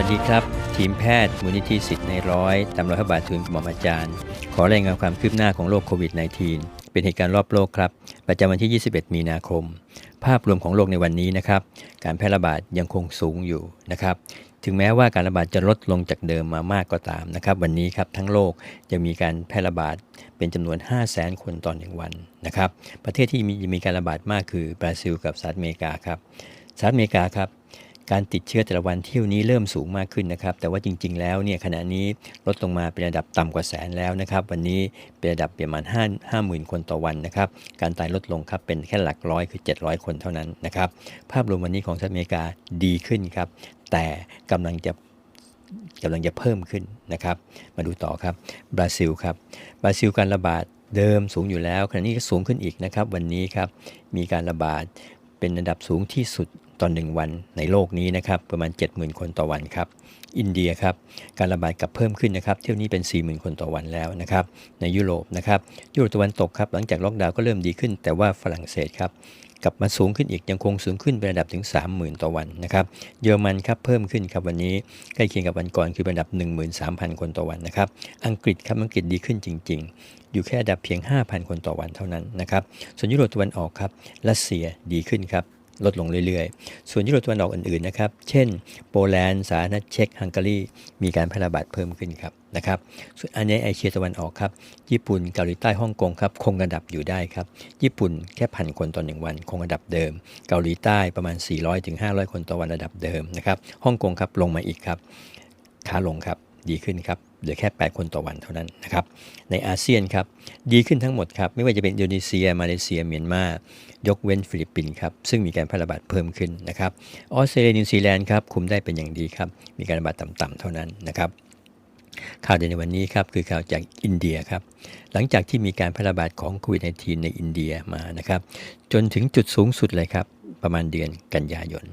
วัสดีครับ ทีมแพทย์มูลนิธิสิทธิ์ในร้อยตามรอยพระบาททุนกระหม่อมอาจารย์ ขอรายงานความคืบหน้าของโรคโควิด -19 เป็นเหตุการณ์รอบโลกครับ ประจำวันที่ 21 มีนาคม ภาพรวมของโลกในวันนี้นะครับ การแพร่ระบาดยังคงสูงอยู่นะครับ ถึงแม้ว่าการระบาดจะลดลงจากเดิมมามากก็ตามนะครับ วันนี้ครับทั้งโลกจะมีการแพร่ระบาดเป็นจำนวน 5 0 0 0 0 0คนต่อหนึ่งวันนะครับ ประเทศที่มีมีการระบาดมากคือบราซิล กับสหรัฐอเมริกาครับสหรัฐอเมริกาครับ การติดเชื้อแต่ละวันเที่ยวนี้เริ่มสูงมากขึ้นนะครับ แต่ว่าจริง ๆ แล้วเนี่ยขณะนี้ลดลงมาเป็นระดับต่ำกว่าแสนแล้วนะครับ วันนี้เป็นระดับประมาณ5 5 0,000 คนต่อวันนะครับ การตายลดลงครับเป็นแค่หลักร้อยคือ 700 คนเท่านั้นนะครับ ภาพรวมวันนี้ของสหรัฐอเมริกาดีขึ้นครับ แต่กำลังจะกำลังจะเพิ่มขึ้นนะครับ มาดูต่อครับบราซิลครับบราซิลการระบาดเดิมสูงอยู่แล้วขณะนี้ก็สูงขึ้นอีกนะครับ วันนี้ครับมีการระบาด เป็นระดับสูงที่สุดตอนหนึ่งวันในโลกนี้นะครับประมาณ 70,000 คนต่อวันครับ อินเดียครับการระบาดกลับเพิ่มขึ้นนะครับเที่ยวนี้เป็น 40,000 คนต่อวันแล้วนะครับในยุโรปนะครับยุโรปตะวันตกครับหลังจากล็อกดาวน์ก็เริ่มดีขึ้น แต่ว่าฝรั่งเศสครับ กลับมาสูงขึ้นอีกยังคงสูงขึ้นเป็นระดับถึง 30,000 ต่อวันนะครับเยอรมันครับเพิ่มขึ้นครับวันนี้ใกล้เคียงกับวันก่อนคือระดับ 13,000 คนต่อวันนะครับอังกฤษครับอังกฤษดีขึ้นจริง ๆ อยู่แค่ระดับเพียง 5,000 คนต่อวันเท่านั้นนะครับส่วนยุโรปตะวันออกครับรัสเซียดีขึ้นครับ ลดลงเรื่อยๆ ส่วนยุโรปตะวันออกอื่นๆนะครับ เช่น โปแลนด์ สาธารณรัฐเช็กฮังการี มีการแพร่ระบาดเพิ่มขึ้นครับนะครับส่วนอันในเอเชียตะวันออกครับ ญี่ปุ่น เกาหลีใต้ ฮ่องกงครับ คงระดับอยู่ได้ครับ ญี่ปุ่นแค่พันคนต่อหนึ่งวัน คงระดับเดิม เกาหลีใต้ประมาณ 400ถึง500 คนต่อวันระดับเดิมนะครับ ฮ่องกงครับลงมาอีกครับ ขาลงครับ ดีขึ้นครับเหลือแค่ 8 คนต่อวันเท่านั้นนะครับ ในอาเซียนครับดีขึ้นทั้งหมดครับไม่ว่าจะเป็นอินโดนีเซีย มาเลเซียเมียนมายกเว้นฟิลิปปินส์ครับซึ่งมีการแพร่ระบาดเพิ่มขึ้นนะครับออสเตรเลียนิวซีแลนด์ครับคุมได้เป็นอย่างดีครับมีการระบาดต่ำๆเท่านั้นนะครับ ข่าวในวันนี้ครับคือข่าวจากอินเดียครับ หลังจากที่มีการแพร่ระบาดของโควิด -19 ในอินเดียมานะครับ จนถึงจุดสูงสุดเลยครับ ประมาณเดือนกันยายน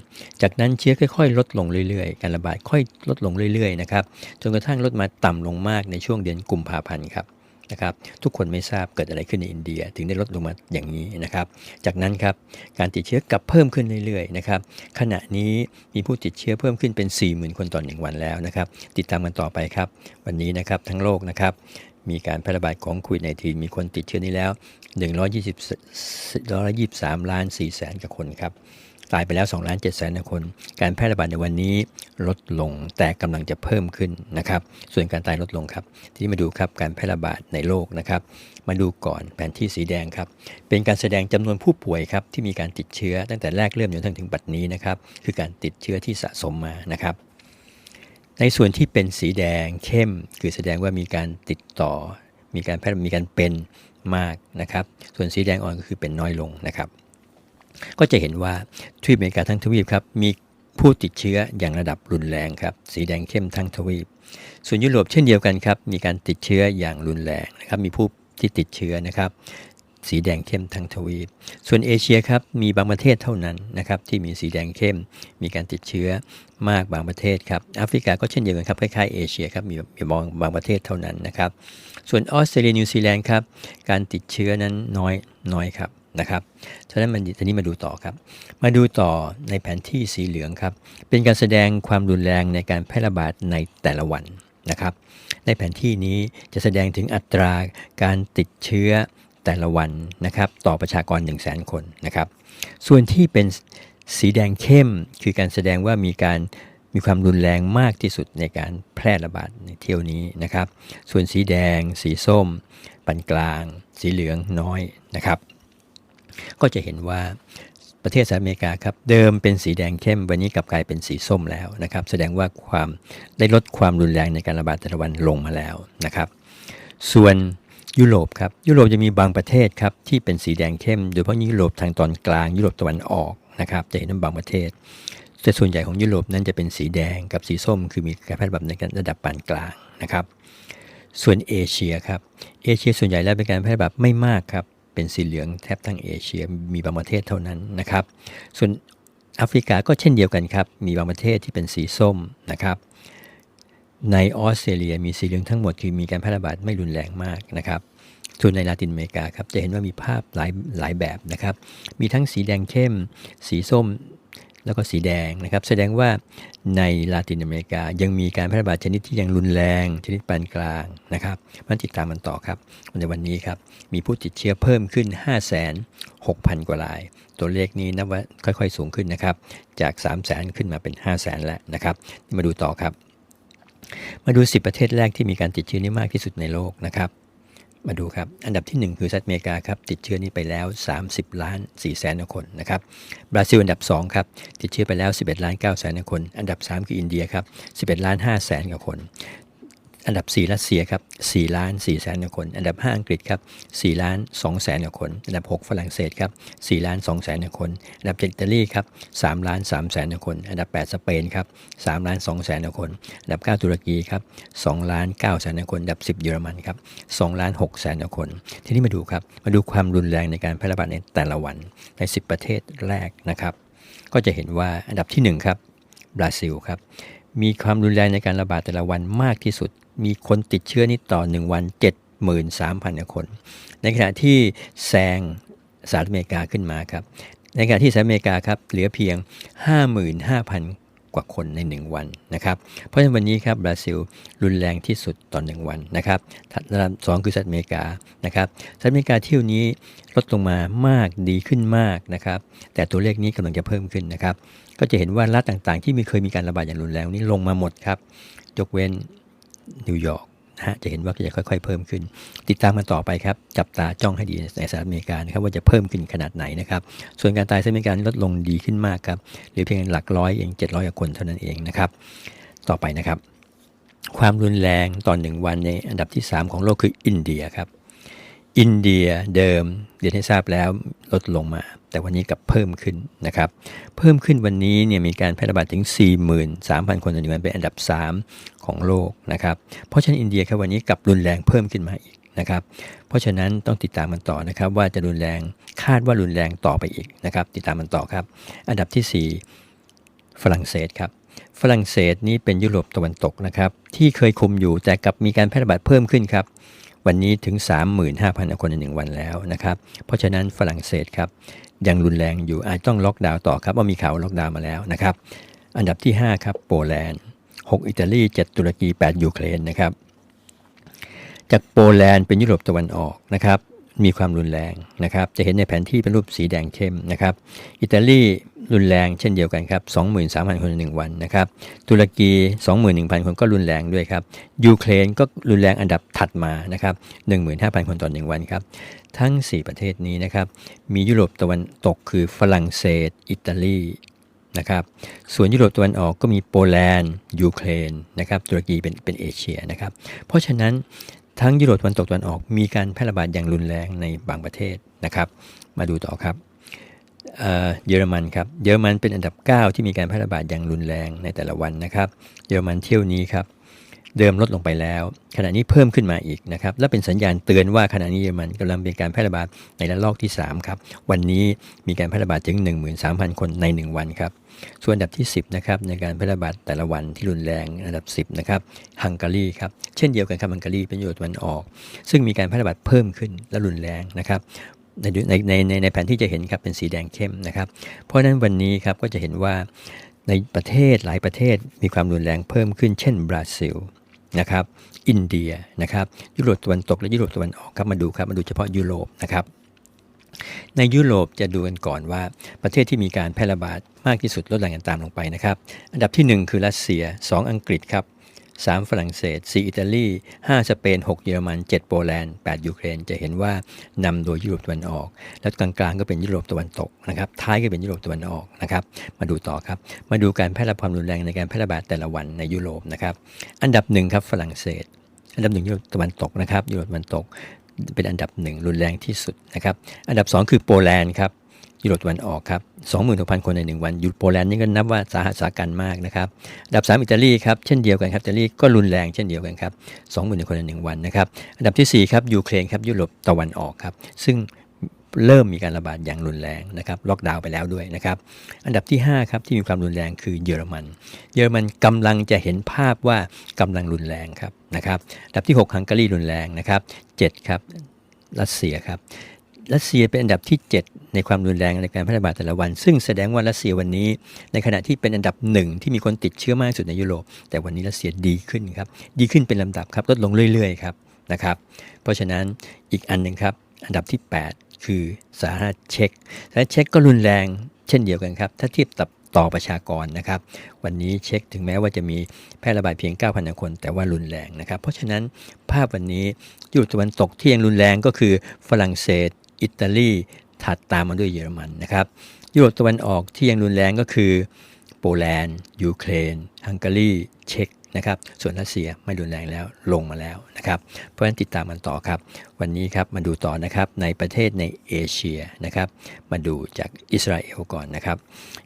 จากนั้นเชื้อค่อยๆ ลดลงเรื่อยๆ การระบาดค่อยลดลงเรื่อยๆนะครับ จนกระทั่งลดมาต่ำลงมากในช่วงเดือนกุมภาพันธ์ครับ นะครับทุกคนไม่ทราบเกิดอะไรขึ้นในอินเดีย ถึงได้ลดลงมาอย่างนี้นะครับ จากนั้นครับการติดเชื้อกลับเพิ่มขึ้นเรื่อยๆนะครับขณะนี้มีผู้ติดเชื้อเพิ่มขึ้นเป็น 40,000 คนต่อหนึ่งวันแล้วนะครับ ติดตามกันต่อไปครับ วันนี้นะครับทั้งโลกนะครับมีการแพร่ระบาดของโควิด -19 มีคนติดเชื้อนี้แล้ว 120 123 ล้าน4แสนกว่าคนครับ ตายไปแล้ว2ล้าน7แสนคน การแพร่ระบาดในวันนี้ลดลงแต่กำลังจะเพิ่มขึ้นนะครับ ส่วนการตายลดลงครับทีนี้มาดูครับการแพร่ระบาดในโลกนะครับ มาดูก่อนแผนที่สีแดงครับ เป็นการแสดงจำนวนผู้ป่วยครับที่มีการติดเชื้อตั้งแต่แรกเริ่มจนถึงบัดนี้นะครับ คือการติดเชื้อที่สะสมมานะครับในส่วนที่เป็นสีแดงเข้ม คือแสดงว่ามีการติดต่อ มีการแพร่มีการเป็นมากนะครับ ส่วนสีแดงอ่อนก็คือเป็นน้อยลงนะครับ ก็จะเห็นว่าทวีปอเมริกาทั้งทวีปครับมีผู้ติดเชื้ออย่างระดับรุนแรงครับสีแดงเข้มทั้งทวีป ส่วนยุโรปเช่นเดียวกันครับมีการติดเชื้ออย่างรุนแรงนะครับมีผู้ที่ติดเชื้อนะครับสีแดงเข้มทั้งทวีป ส่วนเอเชียครับมีบางประเทศเท่านั้นนะครับที่มีสีแดงเข้ม มีการติดเชื้อมากบางประเทศครับแอฟริกาก็เช่นเดียวกันครับคล้ายๆเอเชียครับมีมีบางบางประเทศเท่านั้นนะครับส่วนออสเตรเลียนิวซีแลนด์ครับการติดเชื้อนั้นน้อยน้อยครับ นะครับฉะนั้นมันทีนี้มาดูต่อครับ มาดูต่อในแผนที่สีเหลืองครับ เป็นการแสดงความรุนแรงในการแพร่ระบาดในแต่ละวันนะครับ ในแผนที่นี้จะแสดงถึงอัตราการติดเชื้อแต่ละวันนะครับ ต่อประชากร 1 0 0 0 0แคนนะครับ ส่วนที่เป็นสีแดงเข้มคือการแสดงว่ามีการมีความรุนแรงมากที่สุดในการแพร่ระบาดในเที่ยวนี้นะครับ ส่วนสีแดง สีส้ม ปานกลาง สีเหลืองน้อยนะครับ ก็จะเห็นว่าประเทศสหรัฐอเมริกาครับเดิมเป็นสีแดงเข้ม วันนี้กลับกลายเป็นสีส้มแล้วนะครับแสดงว่าความได้ลดความรุนแรงในการระบาดแต่ละวันลงมาแล้วนะครับ ส่วนยุโรปครับยุโรปจะมีบางประเทศครับที่เป็นสีแดงเข้มโดยเฉพาะยุโรปทางตอนกลาง ยุโรปตะวันออกนะครับจะเห็นว่าบางประเทศแต่ส่วนใหญ่ของยุโรปนั้นจะเป็นสีแดงกับสีส้ม คือมีการแพร่ระบาดในระดับปานกลางนะครับ ส่วนเอเชียครับเอเชียส่วนใหญ่แล้วเป็นการแพร่ระบาดไม่มากครับ เป็นสีเหลืองแทบทั้งเอเชียมีบางประเทศเท่านั้นนะครับ ส่วนแอฟริกาก็เช่นเดียวกันครับ มีบางประเทศที่เป็นสีส้มนะครับ ในออสเตรเลียมีสีเหลืองทั้งหมดคือมีการแพร่ระบาดไม่รุนแรงมากนะครับ ส่วนในลาตินอเมริกาครับจะเห็นว่ามีภาพหลายหลายแบบนะครับ มีทั้งสีแดงเข้ม สีส้ม แล้วก็สีแดงนะครับ แสดงว่าในลาตินอเมริกายังมีการแพร่ระบาดชนิดที่ยังรุนแรงชนิดปานกลางนะครับมันติดตามมันต่อครับในวันนี้ครับมีผู้ติดเชื้อเพิ่มขึ้น 5 6 0 0 0 0 กว่าราย ตัวเลขนี้นับว่าค่อยๆ สูงขึ้นนะครับ จาก 3 0 0 0 0 0 ขึ้นมาเป็น 5 0 0 0 0 0 แล้วนะครับมาดูต่อครับ มาดู 10 ประเทศแรกที่มีการติดเชื้อนี้มากที่สุดในโลกนะครับ มาดูครับ อันดับที่ 1 คือสหรัฐอเมริกาครับติดเชื้อนี้ไปแล้ว 30 ล้าน4แสนคนนะครับบราซิลอันดับ2ครับติดเชื้อไปแล้ว 11 ล้าน9แสนคน อันดับ 3 คืออินเดียครับ11 ล้าน5แสนกว่าคน อันดับ 4 รัสเซียครับ4ล้าน4แสนกว่าคน อันดับ 5 อังกฤษครับ4ล้าน2แสนกว่าคน อันดับ 6 ฝรั่งเศสครับ4ล้าน2แสนกว่าคน อันดับ 7 อิตาลีครับ3ล้าน3แสนกว่าคน อันดับ 8 สเปนครับ3ล้าน2แสนกว่าคน อันดับ 9 ตุรกีครับ2ล้าน9แสนกว่าคน อันดับ 10 เยอรมันครับ2ล้าน6แสนกว่าคน ทีนี้มาดูครับ มาดูความรุนแรงในการแพร่ระบาดในแต่ละวันใน 10 ประเทศแรกนะครับ ก็จะเห็นว่าอันดับที่1ครับบราซิลครับมีความรุนแรงในการระบาดแต่ละวันมากที่สุด มีคนติดเชื้อนี่ต่อ 1 วัน 73,000 คน ในขณะที่แซงสหรัฐอเมริกาขึ้นมาครับ ในขณะที่สหรัฐอเมริกาครับเหลือเพียง 55,000 กว่าคนใน 1 วันนะครับ เพราะฉะนั้นวันนี้ครับบราซิลรุนแรงที่สุดต่อ 1 วันนะครับอันดับสองคือสหรัฐอเมริกานะครับสหรัฐอเมริกาเที่ยวนี้ลดลงมามากดีขึ้นมากนะครับ แต่ตัวเลขนี้กำลังจะเพิ่มขึ้นนะครับ ก็จะเห็นว่ารัฐต่างๆ ที่มีเคยมีการระบาดอย่างรุนแรงนี้ลงมาหมดครับยกเว้น นิวยอร์กนะฮะจะเห็นว่าจะค่อย ๆ เพิ่มขึ้น ติดตามกันต่อไปครับ จับตาจ้องให้ดีในสหรัฐอเมริกานะครับว่าจะเพิ่มขึ้นขนาดไหนนะครับ ส่วนการตายสหรัฐอเมริกาลดลงดีขึ้นมากครับหรือเพียงหลักร้อยเอง700กว่าคนเท่านั้นเองนะครับ ต่อไปนะครับ ความรุนแรงต่อหนึ่งวันในอันดับที่ 3 ของโลกคืออินเดียครับ อินเดียเดิมเรียนให้ทราบแล้วลดลงมา แต่วันนี้กลับเพิ่มขึ้นนะครับ เพิ่มขึ้นวันนี้เนี่ยมีการแพร่ระบาดถึง 43,000 คนต่อหนึ่งวันเป็นอันดับ 3 ของโลกนะครับ เพราะฉะนั้นอินเดียครับวันนี้กลับรุนแรงเพิ่มขึ้นมาอีกนะครับ เพราะฉะนั้นต้องติดตามมันต่อนะครับ ว่าจะรุนแรงคาดว่ารุนแรงต่อไปอีกนะครับ ติดตามมันต่อครับ อันดับที่ 4 ฝรั่งเศสครับฝรั่งเศสนี่เป็นยุโรปตะวันตกนะครับที่เคยคุมอยู่แต่กลับมีการแพร่ระบาดเพิ่มขึ้นครับ วันนี้ถึง 35,000 คนในหนึ่งวันแล้วนะครับ เพราะฉะนั้นฝรั่งเศสครับยังรุนแรงอยู่อาจต้องล็อกดาวน์ต่อครับว่ามีข่าวล็อกดาวน์มาแล้วนะครับ อันดับที่ 5 ครับโปแลนด์ 6 อิตาลี 7 ตุรกี 8 ยูเครนนะครับ จากโปแลนด์เป็นยุโรปตะวันออกนะครับ มีความรุนแรงนะครับ จะเห็นในแผนที่เป็นรูปสีแดงเข้มนะครับ อิตาลีรุนแรงเช่นเดียวกันครับ 23,000 คนในหนึ่งวันนะครับ ตุรกี 21,000 คนก็รุนแรงด้วยครับ ยูเครนก็รุนแรงอันดับถัดมานะครับ 15,000 คนต่อหนึ่งวันครับ ทั้ง 4 ประเทศนี้นะครับ มียุโรปตะวันตกคือฝรั่งเศส อิตาลีนะครับ ส่วนยุโรปตะวันออกก็มีโปแลนด์ ยูเครนนะครับ ตุรกีเป็นเป็นเอเชียนะครับ เพราะฉะนั้น ทั้งยุโรปตะวันตกตะวันออกมีการแพร่ระบาดอย่างรุนแรงในบางประเทศนะครับ มาดูต่อครับเยอรมันครับ เยอรมันเป็นอันดับ 9 ที่มีการแพร่ระบาดอย่างรุนแรงในแต่ละวันนะครับ เยอรมันเที่ยวนี้ครับ เดิมลดลงไปแล้ว ขณะนี้เพิ่มขึ้นมาอีกนะครับ และเป็นสัญญาณเตือนว่าขณะนี้เยอรมันกำลังเป็นการแพร่ระบาดในระลอกที่ 3 ครับ วันนี้มีการแพร่ระบาดถึง 13,000 คนใน 1 วันครับ ส่วนอันดับที่ 10นะครับในการแพร่ระบาดแต่ละวันที่รุนแรงอันดับ 10นะครับฮังการีครับเช่นเดียวกันครับฮังการีเป็นยุโรปตะวันออก ซึ่งมีการแพร่ระบาดเพิ่มขึ้นและรุนแรงนะครับในในในในในแผนที่จะเห็นครับเป็นสีแดงเข้มนะครับ เพราะฉะนั้นวันนี้ครับก็จะเห็นว่าในประเทศหลายประเทศมีความรุนแรงเพิ่มขึ้น เช่นบราซิลนะครับอินเดียนะครับยุโรปตะวันตกและยุโรปตะวันออกครับมาดูครับมาดูเฉพาะยุโรปนะครับ ในยุโรปจะดูกันก่อนว่าประเทศที่มีการแพร่ระบาดมากที่สุดลดแรงกันตามลงไปนะครับ อันดับที่ 1 คือรัสเซีย 2 อังกฤษครับ 3 ฝรั่งเศส 4 อิตาลี 5 สเปน 6 เยอรมัน 7 โปแลนด์ 8 ยูเครน จะเห็นว่านำโดยยุโรปตะวันออก แล้วกลางๆก็เป็นยุโรปตะวันตกนะครับ ท้ายก็เป็นยุโรปตะวันออกนะครับ มาดูต่อครับ มาดูการแพร่ระบาดความรุนแรงในการแพร่ระบาดแต่ละวันในยุโรปนะครับ อันดับหนึ่งครับฝรั่งเศสอันดับหนึ่งยุโรปตะวันตกนะครับยุโรปตะวันตก เป็นอันดับหนึ่งรุนแรงที่สุดนะครับอันดับ 2 คือโปแลนด์ครับยุโรปตะวันออกครับ26,000 คนใน 1 วันอยู่โปแลนด์นี่ก็นับว่าสาหัสสากันมากนะครับอันดับ 3 อิตาลีครับเช่นเดียวกันครับอิตาลีก็รุนแรงเช่นเดียวกันครับ20,000 คนใน 1 วันนะครับอันดับที่4ครับยูเครนครับยุโรปตะวันออกครับซึ่ง เริ่มมีการระบาดอย่างรุนแรงนะครับล็อกดาวน์ไปแล้วด้วยนะครับ อันดับที่5ครับที่มีความรุนแรงคือเยอรมัน เยอรมันกำลังจะเห็นภาพว่ากำลังรุนแรงครับนะครับอันดับที่ 6 ฮังการีรุนแรงนะครับ7ครับรัสเซียครับรัสเซียเป็นอันดับที่ 7 ในความรุนแรงในการแพร่ระบาดแต่ละวัน ซึ่งแสดงว่ารัสเซียวันนี้ ในขณะที่เป็นอันดับหนึ่งที่มีคนติดเชื้อมากสุดในยุโรป แต่วันนี้รัสเซียดีขึ้นครับ ดีขึ้นเป็นลำดับครับ ลดลงเรื่อยๆครับนะครับ เพราะฉะนั้นอีกอันหนึ่งครับ อันดับที่ 8 คือสาธารณรัฐเช็กสาธารณรัฐเช็กก็รุนแรงเช่นเดียวกันครับ ถ้าเทียบกับต่อประชากรนะครับ วันนี้เช็คถึงแม้ว่าจะมีแพร่ระบาดเพียง 9,000 คน แต่ว่ารุนแรงนะครับ เพราะฉะนั้นภาพวันนี้ยุโรปตะวันตกที่ยังรุนแรงก็คือฝรั่งเศส อิตาลี ถัดตามมาด้วยเยอรมันนะครับ ยุโรปตะวันออกที่ยังรุนแรงก็คือ โปแลนด์ ยูเครน ฮังการี เช็ก นะครับ ส่วนรัสเซียไม่รุนแรงแล้วลงมาแล้วนะครับ เพราะฉะนั้นติดตามมันต่อครับ วันนี้ครับมาดูต่อนะครับในประเทศในเอเชียนะครับ มาดูจากอิสราเอลก่อนนะครับ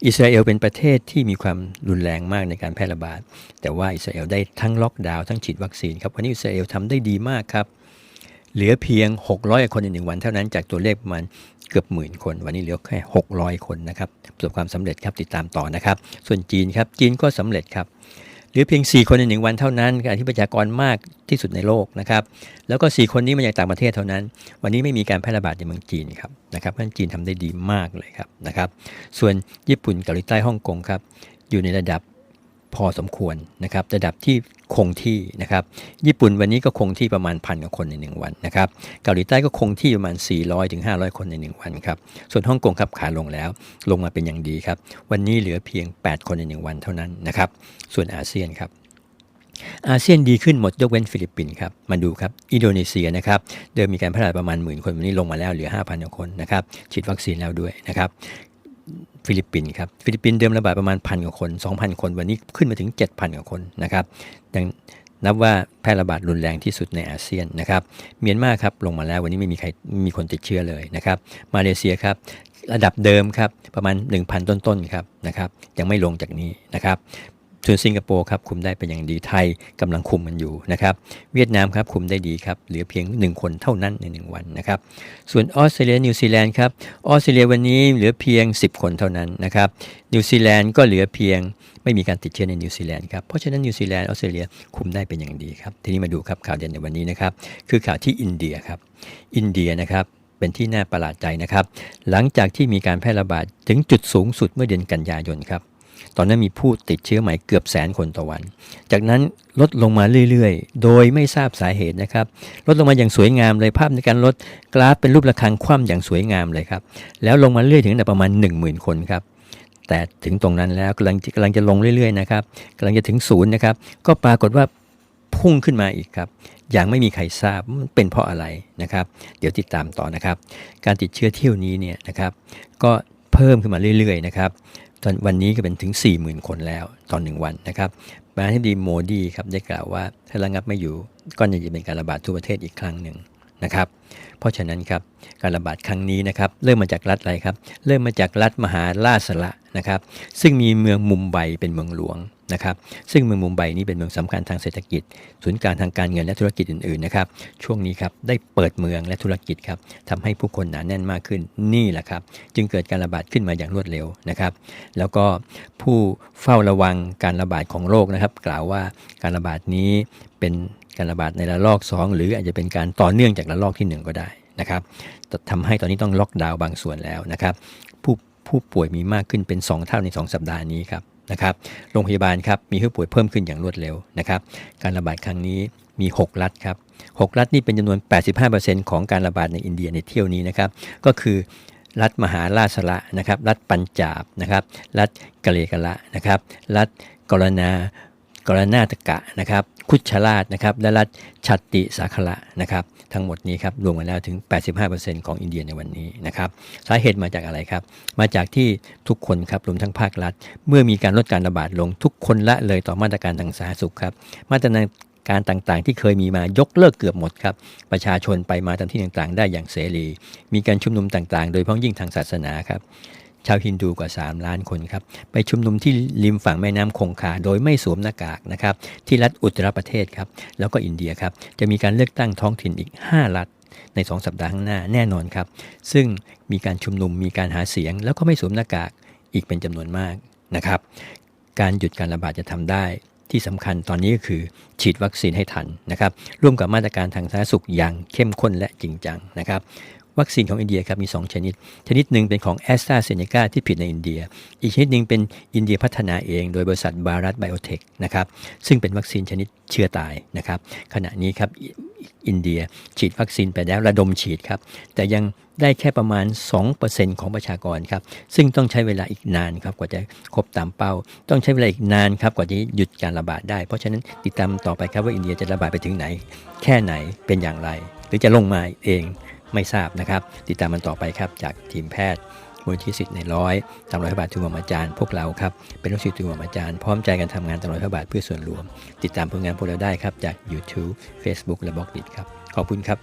อิสราเอลเป็นประเทศที่มีความรุนแรงมากในการแพร่ระบาด แต่ว่าอิสราเอลได้ทั้งล็อกดาวน์ทั้งฉีดวัคซีนครับ วันนี้อิสราเอลทำได้ดีมากครับ เหลือเพียง 600 คนในหนึ่งวันเท่านั้นจากตัวเลขประมาณเกือบหมื่นคน วันนี้เหลือแค่ 600 คนนะครับประสบความสำเร็จครับติดตามต่อนะครับ ส่วนจีนครับจีนก็สำเร็จครับ หรือเพียง 4 คนในหนึ่งวันเท่านั้นการที่ประชากรมากที่สุดในโลกนะครับ แล้วก็ 4 คนนี้มาจากต่างประเทศเท่านั้น วันนี้ไม่มีการแพร่ระบาดในเมืองจีนครับนะครับเพราะฉะนั้นจีนทำได้ดีมากเลยครับนะครับ ส่วนญี่ปุ่นเกาหลีใต้ฮ่องกงครับอยู่ในระดับ พอสมควรนะครับระดับที่คงที่นะครับญี่ปุ่นวันนี้ก็คงที่ประมาณพันกว่าคนใน 1 วันนะครับเกาหลีใต้ก็คงที่ประมาณ400ถึง500 คนใน 1 วันครับส่วนฮ่องกงครับขาลงแล้ว ลงมาเป็นอย่างดีครับวันนี้เหลือเพียง 8 คนใน 1 วันเท่านั้นนะครับส่วนอาเซียนครับอาเซียนดีขึ้นหมดยกเว้นฟิลิปปินส์ครับ มาดูครับ อินโดนีเซียนะครับ เดิมมีการแพร่ระบาดประมาณหมื่นคน วันนี้ลงมาแล้วเหลือ 5,000 คนนะครับ ฉีดวัคซีนแล้วด้วยนะครับ ฟิลิปปินส์ครับฟิลิปปินส์เดิมระบาดประมาณพันกว่าคน 2,000 คน วันนี้ขึ้นมาถึง 7,000 กว่าคนนะครับดังนับว่าแพร่ระบาดรุนแรงที่สุดในอาเซียนนะครับเมียนมาครับลงมาแล้ววันนี้ไม่มีใครมีคนติดเชื้อเลยนะครับมาเลเซียครับระดับเดิมครับประมาณ 1,000 ต้นๆครับนะครับยังไม่ลงจากนี้นะครับ ส่วนสิงคโปร์ครับคุมได้เป็นอย่างดีไทยกำลังคุมมันอยู่นะครับเวียดนามครับคุมได้ดีครับเหลือเพียง 1 คนเท่านั้นใน 1 วันนะครับส่วนออสเตรเลียนิวซีแลนด์ครับออสเตรเลียวันนี้เหลือเพียง 10 คนเท่านั้นนะครับนิวซีแลนด์ก็เหลือเพียงไม่มีการติดเชื้อในนิวซีแลนด์ครับเพราะฉะนั้นนิวซีแลนด์ออสเตรเลียคุมได้เป็นอย่างดีครับทีนี้มาดูครับข่าวเด่นในวันนี้นะครับคือข่าวที่อินเดียครับอินเดียนะครับเป็นที่น่าประหลาดใจนะครับหลังจากที่มีการแพร่ระบาดถึงจุดสูงสุดเมื่อเดือนกันยายนครับ ตอนนั้นมีผู้ติดเชื้อใหม่เกือบแสนคนต่อวัน จากนั้นลดลงมาเรื่อยๆ โดยไม่ทราบสาเหตุนะครับ ลดลงมาอย่างสวยงามเลยภาพในการลดกราฟเป็นรูประฆังคว่ำอย่างสวยงามเลยครับ แล้วลงมาเรื่อยถึงระดับประมาณ 10,000 คนครับแต่ถึงตรงนั้นแล้วกำลังกำลังจะลงเรื่อยๆนะครับกำลังจะถึงศูนย์นะครับ ก็ปรากฏว่าพุ่งขึ้นมาอีกครับ อย่างไม่มีใครทราบมันเป็นเพราะอะไรนะครับ เดี๋ยวติดตามต่อนะครับ การติดเชื้อเที่ยวนี้เนี่ยนะครับ ก็เพิ่มขึ้นมาเรื่อยๆนะครับ ตอนวันนี้ก็เป็นถึง 40,000 คนแล้วตอนหนึ่งวันนะครับประธานาธิบดีโมดีครับได้กล่าวว่าถ้าระงับไม่อยู่ก็จะเป็นการระบาดทั่วประเทศอีกครั้งหนึ่งนะครับ เพราะฉะนั้นครับการระบาดครั้งนี้นะครับเริ่มมาจากรัฐอะไรครับ เริ่มมาจากรัฐมหาราชละนะครับซึ่งมีเมืองมุมไบเป็นเมืองหลวงนะครับซึ่งเมืองมุมไบนี้เป็นเมืองสำคัญทางเศรษฐกิจ ศูนย์กลางทางการเงินและธุรกิจอื่นๆนะครับช่วงนี้ครับได้เปิดเมืองและธุรกิจครับทำให้ผู้คนหนาแน่นมากขึ้นนี่แหละครับจึงเกิดการระบาดขึ้นมาอย่างรวดเร็วนะครับแล้วก็ผู้เฝ้าระวังการระบาดของโรคนะครับ กล่าวว่าการระบาดนี้เป็น การระบาดในระลอก 2 หรืออาจจะเป็นการต่อเนื่องจากระลอกที่ 1 ก็ได้นะครับทำให้ตอนนี้ต้องล็อกดาวน์บางส่วนแล้วนะครับ ผู้ผู้ป่วยมีมากขึ้นเป็น 2 เท่าใน 2 สัปดาห์นี้ครับนะครับ โรงพยาบาลครับมีผู้ป่วยเพิ่มขึ้นอย่างรวดเร็วนะครับ การระบาดครั้งนี้มี 6 รัฐครับ 6 รัฐนี่เป็นจำนวน 85%ของการระบาดในอินเดียในเที่ยวนี้นะครับ ก็คือรัฐมหาราชละนะครับ รัฐปัญจาบนะครับ รัฐกะเลกะละนะครับ รัฐกรณากรณาตกะนะครับ คุชราชนะครับและรัฐชัตติสาคละนะครับ ทั้งหมดนี้ครับรวมกันแล้วถึง 85%ของอินเดียในวันนี้นะครับสาเหตุมาจากอะไรครับ มาจากที่ทุกคนครับรวมทั้งภาครัฐ เมื่อมีการลดการระบาดลงทุกคนละเลยต่อมาตรการทางสาธารณสุขครับ มาตรการต่างๆ ที่เคยมีมายกเลิกเกือบหมดครับ ประชาชนไปมาตามที่ต่างๆ ได้อย่างเสรี มีการชุมนุมต่างๆ โดยเฉพาะยิ่งทางศาสนาครับ ชาวฮินดูกว่า 3 ล้านคนครับไปชุมนุมที่ริมฝั่งแม่น้ำคงคาโดยไม่สวมหน้ากากนะครับที่รัฐอุตตรประเทศครับแล้วก็อินเดียครับจะมีการเลือกตั้งท้องถิ่นอีก 5 รัฐใน 2 สัปดาห์ข้างหน้าแน่นอนครับ ซึ่งมีการชุมนุมมีการหาเสียง แล้วก็ไม่สวมหน้ากากอีกเป็นจำนวนมากนะครับ การหยุดการระบาดจะทำได้ที่สำคัญตอนนี้ก็คือฉีดวัคซีนให้ทันนะครับ ร่วมกับมาตรการทางสาธารณสุขอย่างเข้มข้นและจริงจังนะครับ วัคซีนของอินเดียครับมี 2 ชนิด ชนิดหนึ่งเป็นของแอสตราเซเนกาที่ผลิตในอินเดีย อีกชนิดหนึ่งเป็นอินเดียพัฒนาเอง โดยบริษัทบารัตไบโอเทคนะครับซึ่งเป็นวัคซีนชนิดเชื้อตายนะครับขณะนี้ครับอิอินเดียฉีดวัคซีนไปแล้วระดมฉีดครับแต่ยังได้แค่ประมาณ 2%ของประชากรครับ ซึ่งต้องใช้เวลาอีกนานครับ กว่าจะครบตามเป้า ต้องใช้เวลาอีกนานครับ กว่าจะหยุดการระบาดได้ เพราะฉะนั้นติดตามต่อไปครับว่าอินเดียจะระบาดไปถึงไหน แค่ไหนเป็นอย่างไร หรือจะลงมาเอง ไม่ทราบนะครับ ติดตามมันต่อไปครับจากทีมแพทย์มูลที่สิทธิ์ในร้อยตามร้อยพระบาททุนกรมอาจารย์พวกเราครับเป็นลูกศิษย์ทุนกรมอาจารย์พร้อมใจกันทำงานตามร้อยพระบาทเพื่อส่วนรวม ติดตามผลงานพวกเราได้ครับจาก YouTube Facebook และบล็อกดิครับขอบคุณครับ